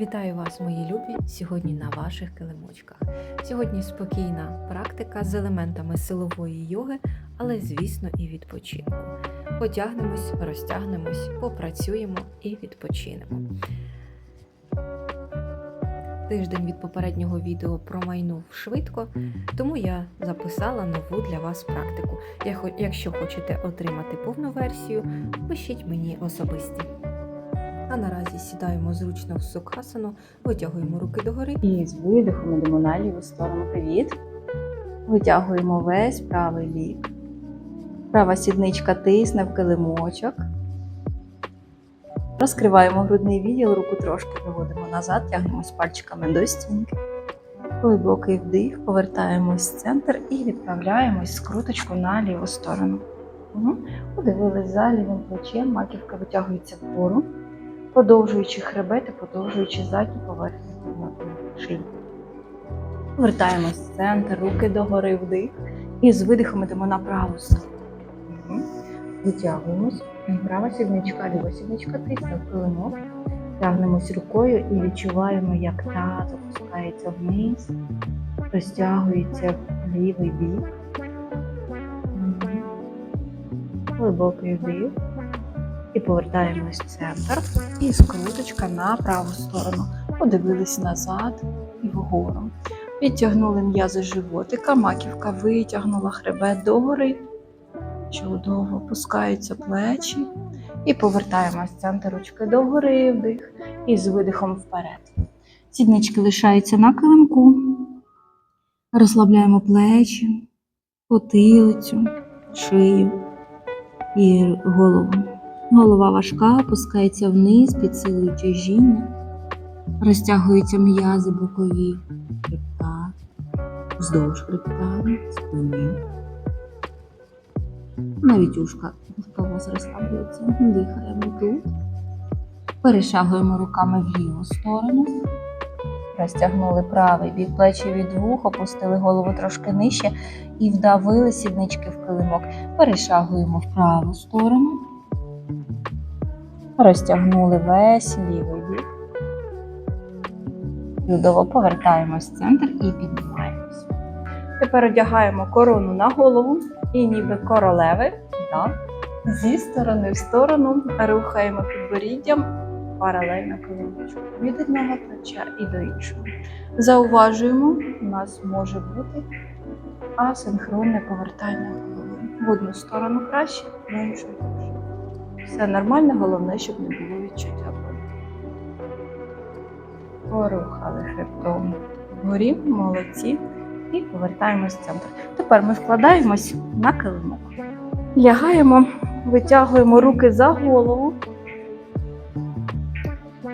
Вітаю вас, мої любі, сьогодні на ваших килимочках. Сьогодні спокійна практика з елементами силової йоги, але, звісно, і відпочинку. Потягнемось, розтягнемось, попрацюємо і відпочинемо. Тиждень від попереднього відео промайнув швидко, тому я записала нову для вас практику. Якщо хочете отримати повну версію, пишіть мені особисті. А наразі сідаємо зручно в сукасану, витягуємо руки догори. І з видихом йдемо на ліву сторону. Привіт. Витягуємо весь правий бік. Права сідничка тисне в килимочок. Розкриваємо грудний відділ, руку трошки виводимо назад, тягнемось пальчиками до стінки. Глибокий вдих, повертаємось в центр і відправляємось скруточку на ліву сторону. Угу. Подивились за лівим плечем, маківка витягується вгору, подовжуючи хребет і подовжуючи задню поверхню шиї. Повертаємось в центр, руки догори вдих. І з видихом йдемо на праву сторону. Угу. Права сідничка, ліва сідничка тисне в. Тягнемось рукою і відчуваємо, як таз опускається вниз, розтягується в лівий бік. Глибокий вдих. І повертаємось в центр. І скруточка на праву сторону. Подивились назад і вгору. Підтягнули м'язи животика, маківка витягнула хребет догори. Чудово, опускаються плечі. І повертаємось в центр ручки догори, вдих. І з видихом вперед. Сіднички лишаються на килимку. Розслабляємо плечі, потилицю, шию і голову. Голова важка, опускається вниз, підсилує тяжіння. Розтягуються м'язи бокові хребта, вздовж хребта, спини. Навіть ушка у вас розслаблюється. Дихаємо тут. Перешагуємо руками в ліву сторону. Розтягнули правий бік плечі від вух, опустили голову трошки нижче і вдавили сіднички в килимок. Перешагуємо в праву сторону. Розтягнули весь лівий бік. Чудово повертаємось в центр і піднімаємось. Тепер одягаємо корону на голову і ніби королеви. Так. Зі сторони в сторону рухаємо підборіддям паралельно килимочку. Від одного плеча і до іншого. Зауважуємо, у нас може бути асинхронне повертання голови. В одну сторону краще, в іншу. Все нормально, головне, щоб не було відчуття болю. Порухали хребтом вгорі, молодці. І повертаємось в центр. Тепер ми вкладаємось на килимок. Лягаємо, витягуємо руки за голову.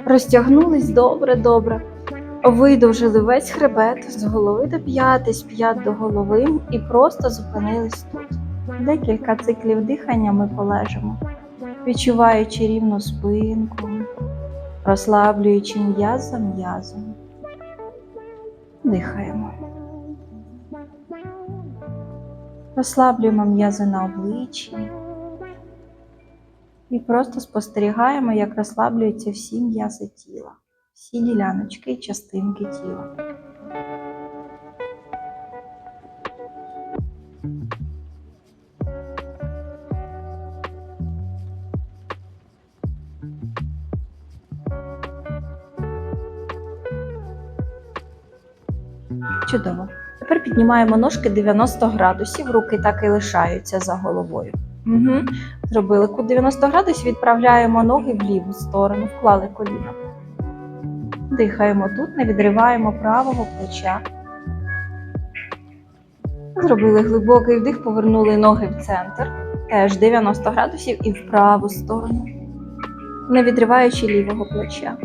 Розтягнулись добре, добре. Видовжили весь хребет з голови до п'яти, з п'ят до голови і просто зупинились тут. Декілька циклів дихання ми полежимо, відчуваючи рівну спинку, розслаблюючи м'яз за м'язом. Дихаємо. Розслаблюємо м'язи на обличчі і просто спостерігаємо, як розслаблюються всі м'язи тіла, всі діляночки і частинки тіла. Чудово. Тепер піднімаємо ножки 90 градусів, руки так і лишаються за головою. Угу. Зробили кут 90 градусів, відправляємо ноги в ліву сторону, вклали коліна. Дихаємо тут, не відриваємо правого плеча. Зробили глибокий вдих, повернули ноги в центр. Теж 90 градусів і в праву сторону, не відриваючи лівого плеча.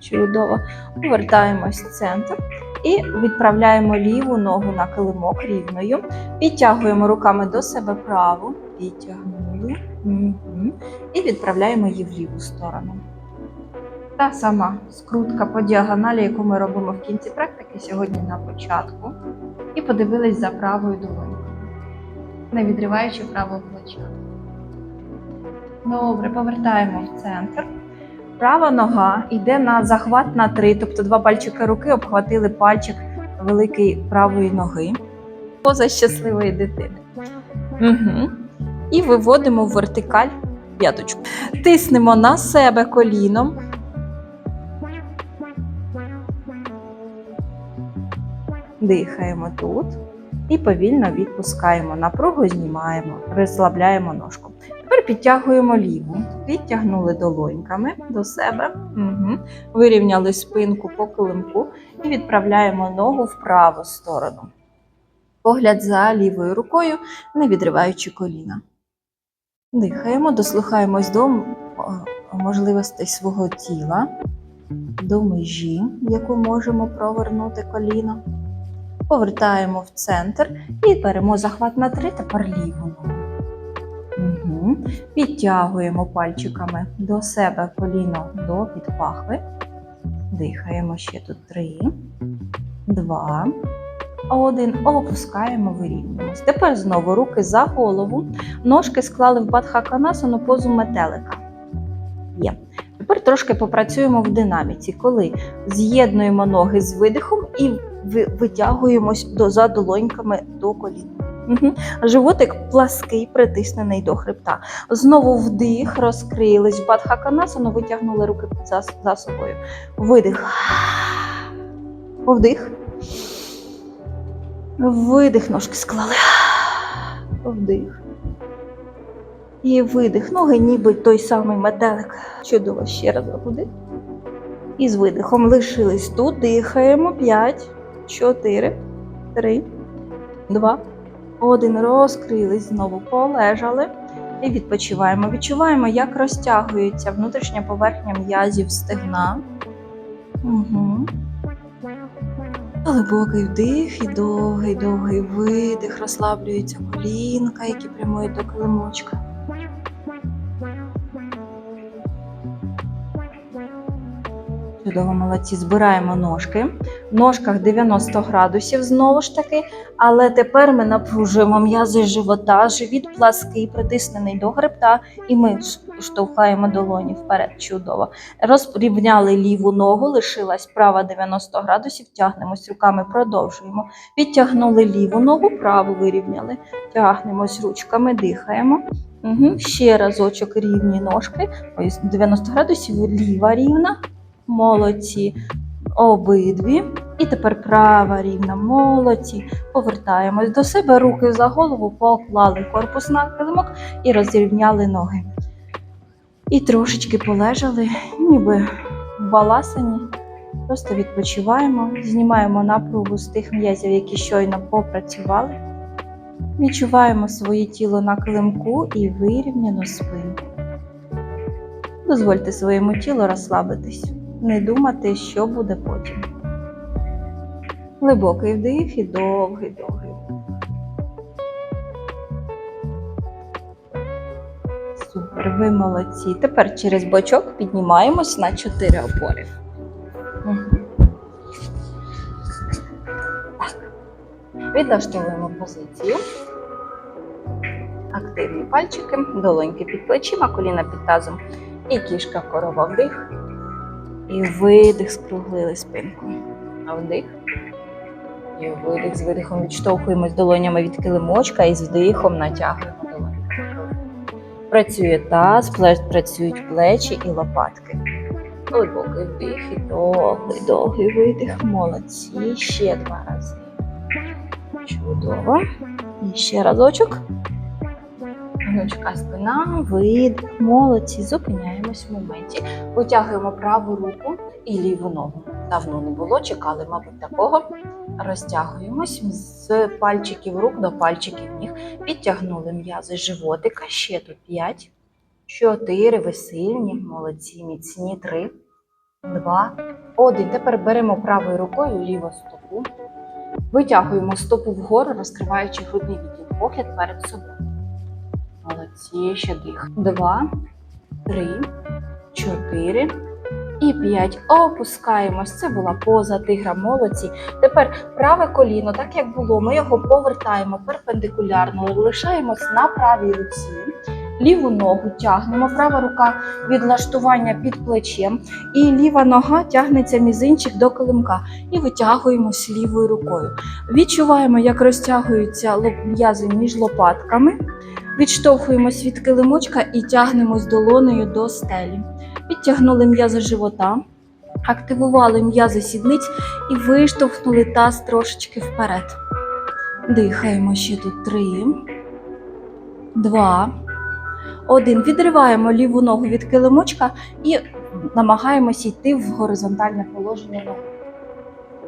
Чудово. Повертаємось в центр і відправляємо ліву ногу на килимок рівною. Підтягуємо руками до себе праву, підтягнули і відправляємо її в ліву сторону. Та сама скрутка по діагоналі, яку ми робимо в кінці практики сьогодні на початку. І подивились за правою долонькою, не відриваючи правого плеча. Добре, повертаємо в центр. Права нога йде на захват на три, тобто два пальчики руки обхватили пальчик великий правої ноги. Поза щасливої дитини. Угу. І виводимо в вертикаль п'яточку. Тиснемо на себе коліном. Дихаємо тут і повільно відпускаємо. Напругу знімаємо, розслабляємо ножку. Тепер підтягуємо ліву. Підтягнули долоньками до себе. Угу. Вирівняли спинку по килимку і відправляємо ногу в праву сторону. Погляд за лівою рукою, не відриваючи коліна. Дихаємо, дослухаємось до можливостей свого тіла, до межі, яку можемо провернути коліно. Повертаємо в центр і беремо захват на три, тепер ліву ногу. Підтягуємо пальчиками до себе коліно до підпахви. Дихаємо ще тут три, два, один. Опускаємо, вирівнюємось. Тепер знову руки за голову. Ножки склали в бадхаканасану позу метелика. Є. Тепер трошки попрацюємо в динаміці, коли з'єднуємо ноги з видихом і ви- витягуємось за долоньками до колін. Угу. Животик плаский, притиснений до хребта. Знову вдих, розкрились бадхаканасану, витягнули руки за, за собою. Видих. Вдих. Видих, ножки склали. Вдих. І видих. Ноги ніби той самий метелик. Чудово, ще раз вдих. І з видихом лишились тут. Дихаємо. 5, 4, 3, 2, 1. Розкрились. Знову полежали. І відпочиваємо. Відчуваємо, як розтягується внутрішня поверхня м'язів стегна. Угу. Глибокий вдих і довгий, довгий видих. розслаблюється колінка, які прямують до килимочка. Чудово, молодці. Збираємо ножки. В ножках 90 градусів знову ж таки, але тепер ми напружуємо м'язи живота, живіт плаский, притиснений до хребта, і ми штовхаємо долоні вперед. Чудово. Розрівняли ліву ногу, лишилась права 90 градусів, тягнемось руками, продовжуємо. Підтягнули ліву ногу, праву вирівняли. Тягнемось ручками, дихаємо. Угу. Ще разочок рівні ножки. Ось 90 градусів, ліва рівна. Молодці. Обидві. І тепер права рівна. Молодці. Повертаємось до себе, руки за голову, поклали корпус на килимок і розрівняли ноги. І трошечки полежали, ніби в баласані. Просто відпочиваємо, знімаємо напругу з тих м'язів, які щойно попрацювали. Відчуваємо своє тіло на килимку і вирівняну спину. Дозвольте своєму тілу розслабитись, не думати, що буде потім. Глибокий вдих і довгий, довгий. Супер, ви молодці. Тепер через бочок піднімаємось на 4 опори. Відлаштовуємо позицію. Активні пальчики, долоньки під плечима, коліна під тазом і кішка корова вдих. І видих, скруглили спинку. А вдих. І видих з видихом відштовхуємось долонями від килимочка і з вдихом натягуємо долоні. Працює таз, працюють плечі і лопатки. Глибокий вдих і довгий, довгий видих. Молодці. Ще два рази. Чудово. І ще разочок. Гнучка спина, видих, молодці. Зупиняємось в моменті. Витягуємо праву руку і ліву ногу. Давно не було, чекали, мабуть, такого. Розтягуємось з пальчиків рук до пальчиків ніг. Підтягнули м'язи животика. Ще тут 5, 4, ви сильні, молодці, міцні, 3, 2, 1. Тепер беремо правою рукою ліву стопу. Витягуємо стопу вгору, розкриваючи грудний відділ. Погляд перед собою. Молодці, ще дих. Два, три, чотири і п'ять. Опускаємось. Це була поза тигра. Молодці. Тепер праве коліно, так як було, ми його повертаємо перпендикулярно, лишаємось на правій руці. Ліву ногу тягнемо, права рука відлаштування під плечем, і ліва нога тягнеться мізинчик до килимка і витягуємось лівою рукою. Відчуваємо, як розтягуються м'язи між лопатками. Відштовхуємось від килимочка і тягнемось долонею до стелі. Підтягнули м'язи живота, активували м'язи сідниць і виштовхнули таз трошечки вперед. Дихаємо ще тут три, два, один. Відриваємо ліву ногу від килимочка і намагаємося йти в горизонтальне положення ноги.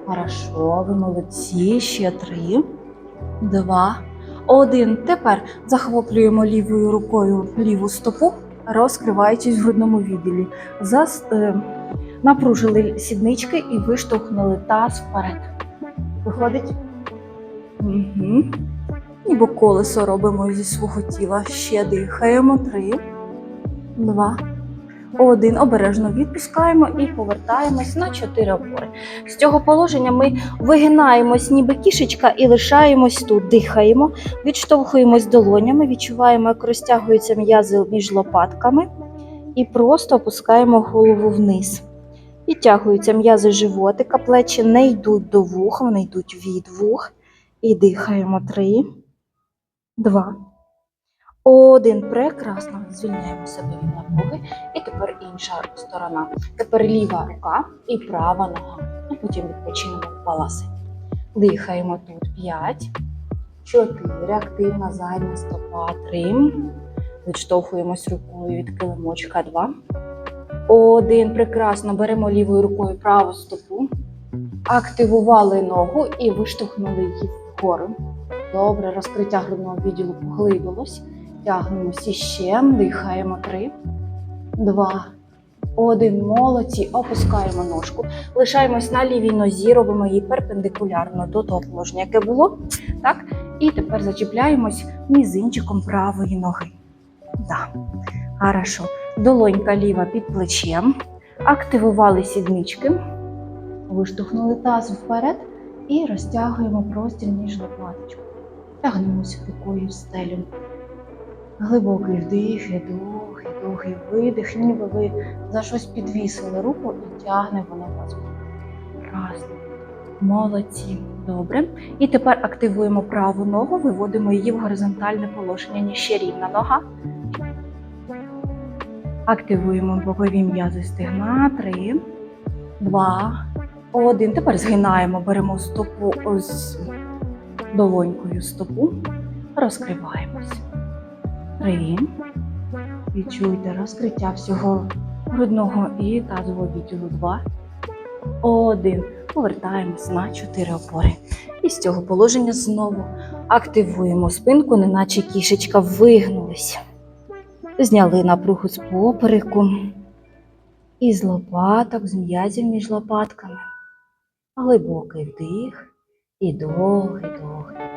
Хорошо, ви молодці. Ще три, два, один. Тепер захоплюємо лівою рукою ліву стопу, розкриваючись в грудному відділі. Зас, е, напружили сіднички і виштовхнули таз вперед. Виходить? Угу. Ніби колесо робимо зі свого тіла. Ще дихаємо. Три, два, один. Обережно відпускаємо і повертаємось на чотири опори. З цього положення ми вигинаємось, ніби кішечка, і лишаємось тут. Дихаємо, відштовхуємось долонями, відчуваємо, як розтягуються м'язи між лопатками, і просто опускаємо голову вниз. Підтягуються м'язи животика, плечі не йдуть до вух, вони йдуть від вух. І дихаємо. Три, два, один. Прекрасно. Звільняємо себе від напруги. І тепер інша сторона. Тепер ліва рука і права нога. І потім відпочинемо в баласині. Дихаємо тут. П'ять, чотири. Активна задня стопа. Три. Відштовхуємось рукою від килимочка. Два. Один. Прекрасно. Беремо лівою рукою праву стопу. Активували ногу і виштовхнули її вгору. Добре, розкриття грудного відділу поглибилось. Тягнемося іще, дихаємо. Три, два, один. Молодці. Опускаємо ножку. Лишаємось на лівій нозі, робимо її перпендикулярно до того положення, яке було. Так? І тепер зачіпляємось мізинчиком правої ноги. Да. Хорошо. Долонька ліва під плечем. Активували сіднички. Виштовхнули таз вперед і розтягуємо простір між лопаточками. Тягнемося рукою в стелю. Глибокий вдих, і дух, видих, ніби ви за щось підвісили руку і тягне воно вас. Раз. Молодці. Добре. І тепер активуємо праву ногу, виводимо її в горизонтальне положення. Ні ще рівна нога. Активуємо бокові м'язи стегна. Три, два, один. Тепер згинаємо, беремо стопу ось долонькою стопу, розкриваємось. Три. Відчуйте розкриття всього грудного і тазового відділу. Два. Один. Повертаємось на чотири опори. І з цього положення знову активуємо спинку, неначе кішечка вигнулись. Зняли напругу з попереку і з лопаток, з м'язів між лопатками. Глибокий вдих і довгий, довгий.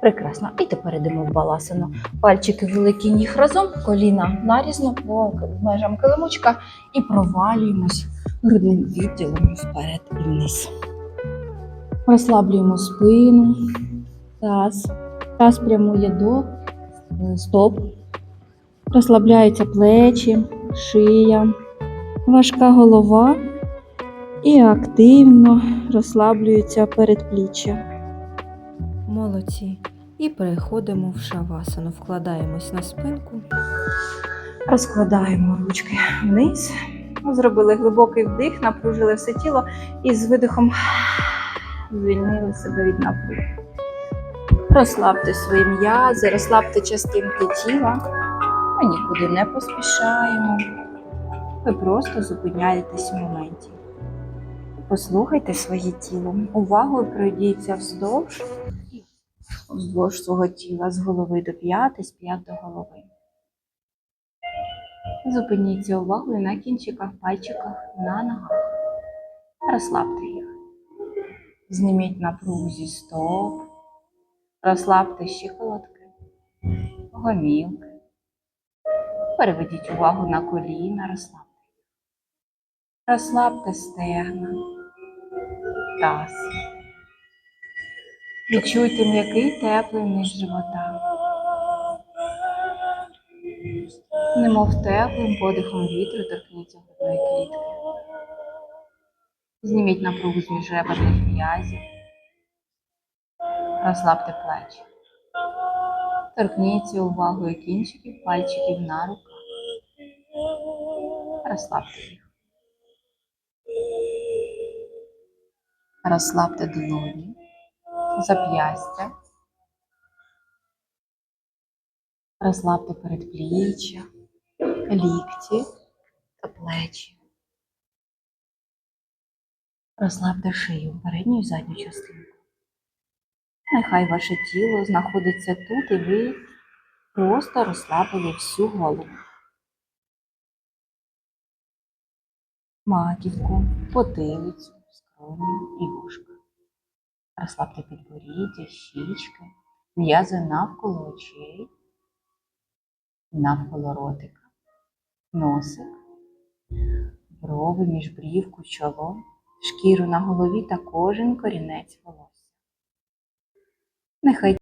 Прекрасно. І тепер йдемо в баласину. Пальчики великі ніг разом, коліна нарізно по межам килимочка і провалюємось грудним відділом вперед і вниз. Розслаблюємо спину, таз. Таз прямує до е, стоп. Розслабляються плечі, шия, важка голова і активно розслаблюються передпліччя. Молодці. І переходимо в шавасану. Вкладаємось на спинку. Розкладаємо ручки вниз. Зробили глибокий вдих, напружили все тіло і з видихом звільнили себе від напруги. Розслабте свої м'язи, розслабте частинки тіла. Ми нікуди не поспішаємо. Ви просто зупиняєтесь в моменті. Послухайте своє тіло. Увагою пройдіться вздовж вздовж свого тіла з голови до п'яти, з п'ят до голови. Зупиніться увагою на кінчиках, пальчиках, на ногах. Розслабте їх. Зніміть напругу зі стоп. Розслабте щиколотки, гомілки. Переведіть увагу на коліна, розслабте. Розслабте стегна, таз. Відчуйте м'який теплий низ живота. Немов теплим подихом вітру торкніться грудної клітки. Зніміть напругу з міжреберних м'язів. Розслабте плечі. Торкніться увагою кінчиків пальчиків на руках. Розслабте їх. Розслабте долоні, зап'ястя. Розслабте передпліччя, лікті та плечі. Розслабте шию, передню і задню частинку. Нехай ваше тіло знаходиться тут і ви просто розслабили всю голову. Маківку, потилицю, скроню і вушка. Розслабте підборіддя, щічки, м'язи навколо очей, навколо ротика, носик, брови, міжбрівку, чоло, шкіру на голові та кожен корінець волосся. Нехай